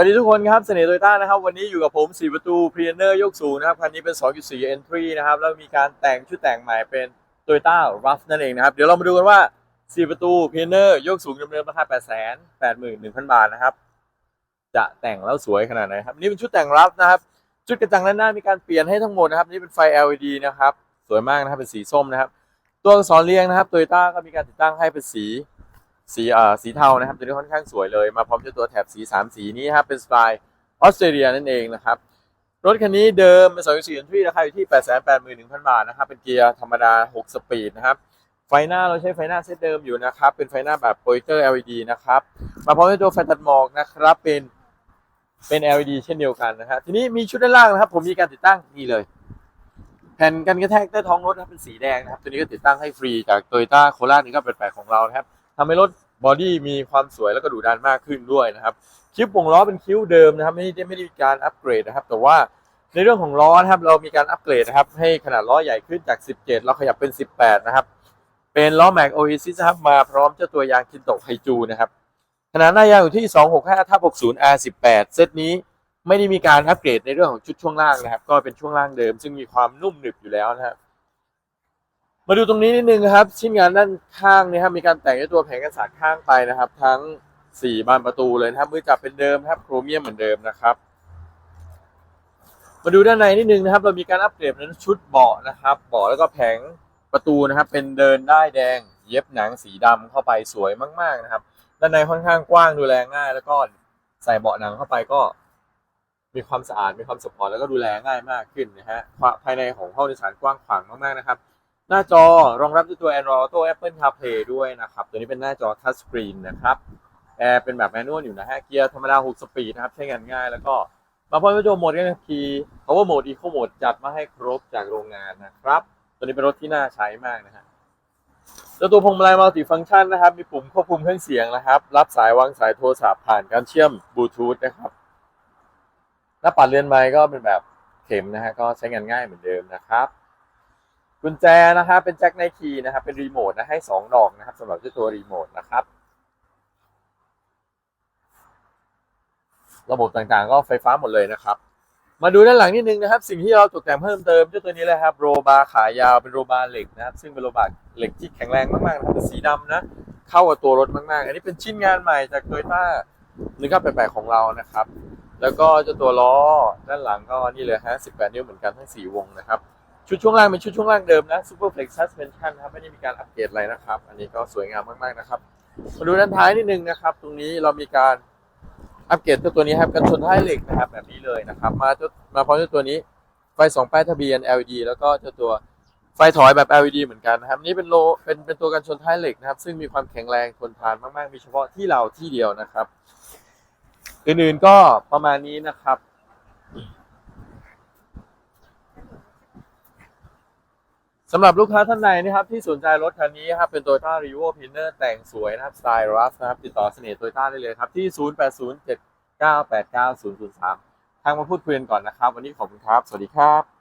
วัสดีทุกคนครับเสน่ห์โตโยต้านะครับ วันนี้อยู่กับผม4ประตูพรีเนอร์ยกสูงนะครับ คันนี้เป็น 2.4 Entry นะครับ แล้วมีการแต่งชุดแต่งใหม่เป็น Toyota Rough นั่นเองนะครับ เดี๋ยวเรามาดูกันว่า 4 ประตูพรีเนอร์ยกสูงจำเดิมราคา 881,000 บาทนะครับ จะแต่งแล้วสวยขนาดไหนครับ นี่เป็นชุดแต่ง Rough นะครับ ชุดกระจังด้านหน้ามีการเปลี่ยนให้ทั้งหมดนะครับ นี่เป็นไฟ LED นะครับ สวยมากนะครับ เป็นสีส้มนะครับ ตัวอักษรเรียงนะครับโตโยต้าก็มีการติดตั้งให้เป็นสี สีเอ่อสีเทานะครับตัวนี้ค่อนข้างสวยเลย มาพร้อมกับตัวแถบสีสามสีนี้ครับเป็นสไตล์ออสเตรเลียนั่นเองนะครับ รถคันนี้เดิมเป็น2.4 Entry ราคาอยู่ที่ 881,000 บาทนะครับ เป็นเกียร์ธรรมดา 6 สปีดนะครับ ไฟหน้าเราใช้ไฟหน้าเซตเดิมอยู่นะครับ เป็นไฟหน้าแบบโปรเจคเตอร์ LED นะครับ มาพร้อมกับตัวไฟตัดหมอกนะครับ เป็นเป็น LED เช่นเดียวกันนะฮะทีนี้มีชุดด้านล่างนะครับ ผมมีการติดตั้งนี่เลย แผ่นกันกระแทกใต้ท้องรถนะครับเป็นสีแดงนะครับ ตัวนี้ก็ติดตั้งให้ฟรีจาก Toyota Corolla 198ของเรานะครับ ทำให้รถบอดี้มีความสวยแล้วก็ดุดันมากขึ้นด้วยนะครับคิ้ววงล้อเป็นคิ้วเดิมนะครับ ไม่ได้ไม่ได้มีการอัปเกรดนะครับ แต่ว่าในเรื่องของล้อนะครับ เรามีการอัปเกรดนะครับ ให้ขนาดล้อใหญ่ขึ้นจาก 17 เราขยับเป็น 18 นะครับ เป็นล้อแม็กโอเอซิสนะครับมาพร้อมเจ้าตัวยางคินโตะไคจูนะครับขนาดหน้ายางอยู่ที่ 265ทับ60 R18 เซตนี้ไม่ได้มีการอัปเกรดในเรื่องของชุดช่วงล่างนะครับ ก็เป็นช่วงล่างเดิม ซึ่งมีความนุ่มหนึบอยู่แล้วนะครับ มาดูตรงนี้นิดนึงครับ ชิ้นงานด้านข้างนี่ครับมีการแต่งด้วยตัวแผงกันศาสตร์ข้างไปนะครับ ทั้ง4บานประตูเลยนะครับมือจับเป็นเดิมครับโครเมียมเหมือนเดิมนะครับ มาดูด้านในนิดนึงนะครับ เรามีการอัปเกรดนั้นชุดเบาะนะครับเบาะแล้วก็แผงประตูนะครับ เป็นเดินได้แดง เย็บหนังสีดำเข้าไปสวยมาก ๆนะครับ ด้านในค่อนข้างกว้างดูแลง่าย แล้วก็ใส่เบาะหนังเข้าไปก็ มีความสะอาดมีความสปอร์ตแล้วก็ดูแลง่ายมากขึ้นนะฮะภายในของห้องโดยสารกว้างขวางมากๆนะครับ หน้าจอรองรับด้วยตัว Android Auto Apple CarPlay ด้วยนะครับ ตัวนี้เป็นหน้าจอ Touch Screen นะครับแอร์เป็นแบบแมนนวลอยู่นะฮะเกียร์ธรรมดา 6 สปีดนะครับ ใช้งานง่ายแล้วก็มาพร้อมกับตัวโหมดกันคีย์ Power Mode Eco Mode จัดมาให้ครบจากโรงงานนะครับ ตัวนี้เป็นรถที่น่าใช้มากนะฮะแล้วตัวพวงมาลัยมัลติฟัง c t ชันนะครับ มีปุ่มควบคุมเครื่องเสียงนะครับ รับสายวางสายโทรศัพท์ผ่านการเชื่อมบลูทูธนะครับหน้าปัดเรือนไม้ก็เป็นแบบเข็มนะฮะก็ใช้งานง่ายเหมือนเดิมนะครับ กุญแจนะครับเป็นแจ็คไนคีนะครับเป็นรีโมทนะให้สองดอกนะครับสำหรับเจ้าตัวรีโมทนะครับ ระบบต่างๆ ก็ไฟฟ้าหมดเลยนะครับ มาดูด้านหลังนิดนึงนะครับ สิ่งที่เราตกแต่งเพิ่มเติมเจ้าตัวนี้เลยครับโรบาร์ขายาวเป็นโรบาร์เหล็กนะครับ ซึ่งเป็นโรบาร์เหล็กที่แข็งแรงมากๆนะครับเป็นสีดำนะเข้ากับตัวรถมากๆ อันนี้เป็นชิ้นงานใหม่จากโตโยต้าหนึ่งเก้าแปดของเรานะครับ แล้วก็เจ้าตัวล้อด้านหลังก็นี่เลยฮะ18นิ้วเหมือนกันทั้ง4วงนะครับ ชุดช่วงล่างเป็นชุดช่วงล่างเดิมนะ Super Flex Suspension นครับไม่ได้มีการอัปเกรดอะไรนะครับ อันนี้ก็สวยงามมากๆนะครับมาดูด้านท้ายนิดนึงนะครับ ตรงนี้เรามีการอัปเกรดตัวตัวนี้ครับกันชนท้ายเหล็กนะครับแบบนี้เลยนะครับ มาตัวมาพร้อมด้วยตัวนี้ไฟสองป้ายทะเบียน LED แล้วก็เจ้าตัวไฟถอยแบบ LED เหมือนกันนะครับนี่เป็นโลเป็นเป็นตัวกันชนท้ายเหล็กนะครับ ซึ่งมีความแข็งแรงทนทานมากๆ มีเฉพาะที่เราที่เดียวนะครับ อื่นๆก็ประมาณนี้นะครับ สำหรับลูกค้าท่านใดนะครับที่สนใจรถคันนี้ครับเป็น Toyota r e v o p i n n e r แต่งสวยนะครับสไตล์รัฟนะครับติดต่อเสน่ห์โตโยต้าได้เลยครับที่ 0807989003 ทางมาพูดคุยกันก่อนนะครับ วันนี้ขอบคุณครับ สวัสดีครับ